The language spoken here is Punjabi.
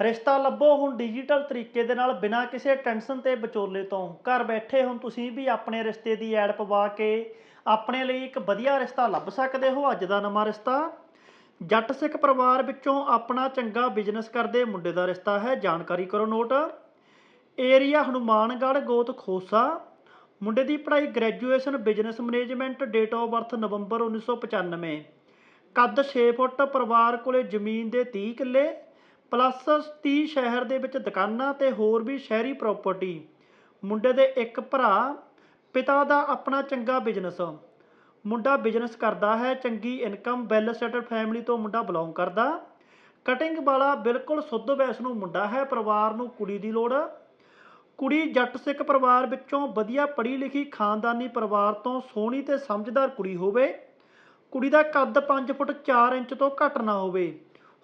ਰਿਸ਼ਤਾ ਲੱਭੋ ਹੁਣ ਡਿਜੀਟਲ ਤਰੀਕੇ ਦੇ ਨਾਲ ਬਿਨਾਂ ਕਿਸੇ ਟੈਨਸ਼ਨ ਤੇ ਵਿਚੋਲੇ ਤੋਂ। ਘਰ ਬੈਠੇ ਹੁਣ ਤੁਸੀਂ ਵੀ ਆਪਣੇ ਰਿਸ਼ਤੇ ਦੀ ਐਡ ਪਵਾ ਕੇ ਆਪਣੇ ਲਈ ਇੱਕ ਵਧੀਆ ਰਿਸ਼ਤਾ ਲੱਭ ਸਕਦੇ ਹੋ, ਅੱਜ ਦਾ ਨਵਾਂ ਰਿਸ਼ਤਾ। ਜੱਟ ਸਿੱਖ ਪਰਿਵਾਰ ਵਿੱਚੋਂ ਆਪਣਾ ਚੰਗਾ ਬਿਜ਼ਨਸ ਕਰਦੇ ਮੁੰਡੇ ਦਾ ਰਿਸ਼ਤਾ ਹੈ, ਜਾਣਕਾਰੀ ਕਰੋ ਨੋਟ। ਏਰੀਆ ਹਨੂਮਾਨਗੜ੍ਹ, ਗੋਤ ਖੋਸਾ। ਮੁੰਡੇ ਦੀ ਪੜ੍ਹਾਈ graduation business management date of birth ਨਵੰਬਰ 1995 ਕੱਦ 6 ਫੁੱਟ, ਪਰਿਵਾਰ ਕੋਲੇ ਜ਼ਮੀਨ ਦੇ 30 ਕਿੱਲੇ। ਪਲੱਸ 30 ਸ਼ਹਿਰ ਦੇ ਵਿੱਚ ਦੁਕਾਨਾਂ ਤੇ ਹੋਰ ਵੀ ਸ਼ਹਿਰੀ ਪ੍ਰਾਪਰਟੀ ਮੁੰਡੇ ਦੇ ਇੱਕ ਭਰਾ, ਪਿਤਾ ਦਾ ਆਪਣਾ ਚੰਗਾ ਬਿਜ਼ਨਸ ਮੁੰਡਾ ਬਿਜ਼ਨਸ ਕਰਦਾ ਹੈ, ਚੰਗੀ ਇਨਕਮ ਵੈਲ ਸੈਟਲ ਫੈਮਿਲੀ ਤੋਂ ਮੁੰਡਾ ਬਿਲੋਂਗ ਕਰਦਾ। ਕਟਿੰਗ ਵਾਲਾ ਬਿਲਕੁਲ ਸੁੱਧ ਵੈਸ ਨੂੰ ਮੁੰਡਾ ਹੈ, ਪਰਿਵਾਰ ਨੂੰ ਕੁੜੀ ਦੀ ਲੋੜ। ਕੁੜੀ ਜੱਟ ਸਿੱਖ ਪਰਿਵਾਰ ਵਿੱਚੋਂ ਵਧੀਆ ਪੜ੍ਹੀ ਲਿਖੀ ਖਾਨਦਾਨੀ ਪਰਿਵਾਰ ਤੋਂ ਸੋਹਣੀ ਤੇ ਸਮਝਦਾਰ ਕੁੜੀ ਹੋਵੇ। ਕੁੜੀ ਦਾ ਕੱਦ 5 ਫੁੱਟ 4 ਇੰਚ ਤੋਂ ਘੱਟ ਨਾ ਹੋਵੇ।